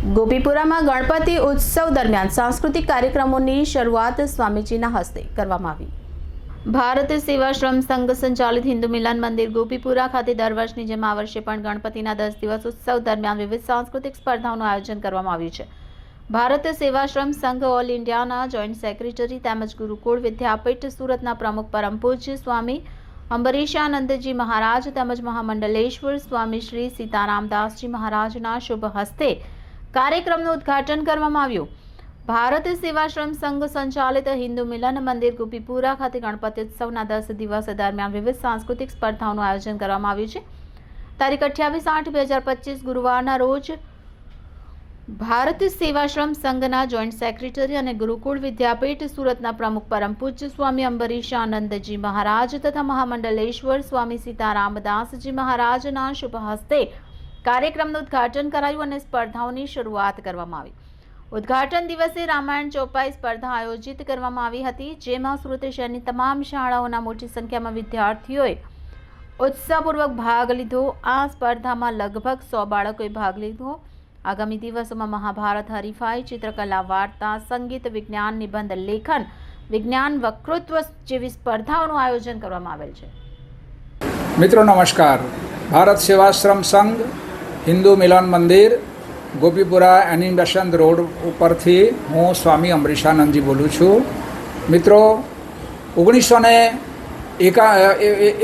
ગોપીપુરામાં ગણપતિ ઉત્સવ દરમિયાન સાંસ્કૃતિક કાર્યક્રમોની શરૂઆત સ્વામીજીના હસ્તે કરવામાં આવી. ભારત સેવાશ્રમ સંઘ સંચાલિત હિન્દુ મિલન મંદિર ગોપીપુરા ખાતે દર વર્ષની જેમ આ વર્ષે પણ ગણપતિના દસ દિવસ ઉત્સવ દરમિયાન વિવિધ સાંસ્કૃતિક સ્પર્ધાઓનું આયોજન કરવામાં આવ્યું છે. ભારત સેવાશ્રમ સંઘ ઓલ ઇન્ડિયાના જોઈન્ટ સેક્રેટરી તેમજ ગુરુકુળ વિદ્યાપીઠ સુરતના પ્રમુખ પરમ પૂજ્ય સ્વામી અંબરીશાનંદજી મહારાજ તેમજ મહામંડલેશ્વર સ્વામી શ્રી સીતારામદાસજી મહારાજના શુભ હસ્તે કાર્યક્રમનું ઉદ્ઘાટન કરવામાં આવ્યું. ભારત સેવાશ્રમ સંઘ સંચાલિત હિન્દુ મિલન મંદિર ગોપીપુરા ખાતે ગણપતિ ઉત્સવના દસ દિવસ દરમિયાન વિવિધ સાંસ્કૃતિક સ્પર્ધાઓનું આયોજન કરવામાં આવ્યું છે. તારીખ અઠ્યાવીસ આઠ બે હજાર પચીસ ગુરુવારના રોજ ભારત સેવાશ્રમ સંઘના જોઈન્ટ સેક્રેટરી અને ગુરુકુળ વિદ્યાપીઠ સુરતના પ્રમુખ પરમ પૂજ્ય સ્વામી અંબરીશાનંદજી મહારાજ તથા મહામંડલેશ્વર સ્વામી સીતારામદાસજી મહારાજના શુભ હસ્તે કાર્યક્રમનું ઉદ્ઘાટન કરાયું અને સ્પર્ધાઓની શરૂઆત કરવામાં આવી. ઉદ્ઘાટન દિવસે રામાયણ ચોપાઈ સ્પર્ધા આયોજિત કરવામાં આવી હતી, જેમાં સુરત શહેરની તમામ શાળાઓના મોટી સંખ્યામાં વિદ્યાર્થીઓએ ઉત્સાહપૂર્વક ભાગ લીધો. આ સ્પર્ધામાં લગભગ સો બાળકોએ ભાગ લીધો. આગામી દિવસોમાં મહાભારત, હરીફાઈ, ચિત્રકલા, વાર્તા, સંગીત, વિજ્ઞાન નિબંધ, લેખન, વિજ્ઞાન વક્તૃત્વ જેવી સ્પર્ધાઓનું આયોજન કરવામાં આવેલ છે. મિત્રો, નમસ્કાર. ભારત સેવાશ્રમ સંઘ હિન્દુ મિલન મંદિર ગોપીપુરા એનિમેશન રોડ ઉપરથી હું સ્વામી અમરીશાનંદજી બોલું છું. મિત્રો ઓગણીસો ને એકા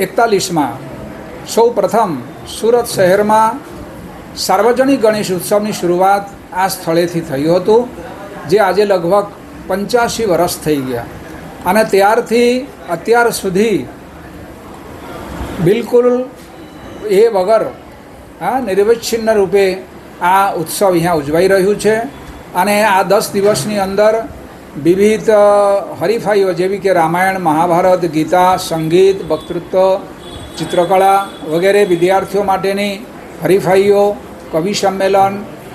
એકતાલીસમાં સૌ પ્રથમ સુરત શહેરમાં સાર્વજનિક ગણેશ ઉત્સવની શરૂઆત આ સ્થળેથી થયું હતું, જે આજે લગભગ પંચ્યાસી વર્ષ થઈ ગયા. અને ત્યારથી અત્યાર સુધી બિલકુલ એ વગર હા, નિર્વિચ્છિન્ન રૂપે આ ઉત્સવ અહીંયા ઉજવાઈ રહ્યું છે. અને આ દસ દિવસની અંદર વિવિધ હરીફાઈઓ જેવી કે રામાયણ, મહાભારત, ગીતા, સંગીત, વક્તૃત્વ, ચિત્રકળા વગેરે વિદ્યાર્થીઓ માટેની હરીફાઈઓ, કવિ સંમેલન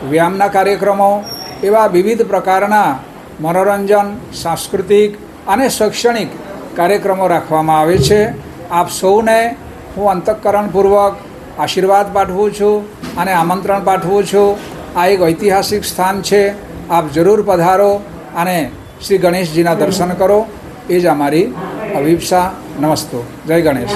વ્યાયામના કાર્યક્રમો એવા વિવિધ પ્રકારના મનોરંજન, સાંસ્કૃતિક અને શૈક્ષણિક કાર્યક્રમો રાખવામાં આવે છે. આપ સૌને હું અંતઃકરણપૂર્વક આશીર્વાદ પાઠવું છું અને આમંત્રણ પાઠવું છું. આ એક ઐતિહાસિક સ્થાન છે. આપ જરૂર પધારો અને શ્રી ગણેશજીના દર્શન કરો. એ જ અમારી અભિપ્સા. નમસ્તો. જય ગણેશ.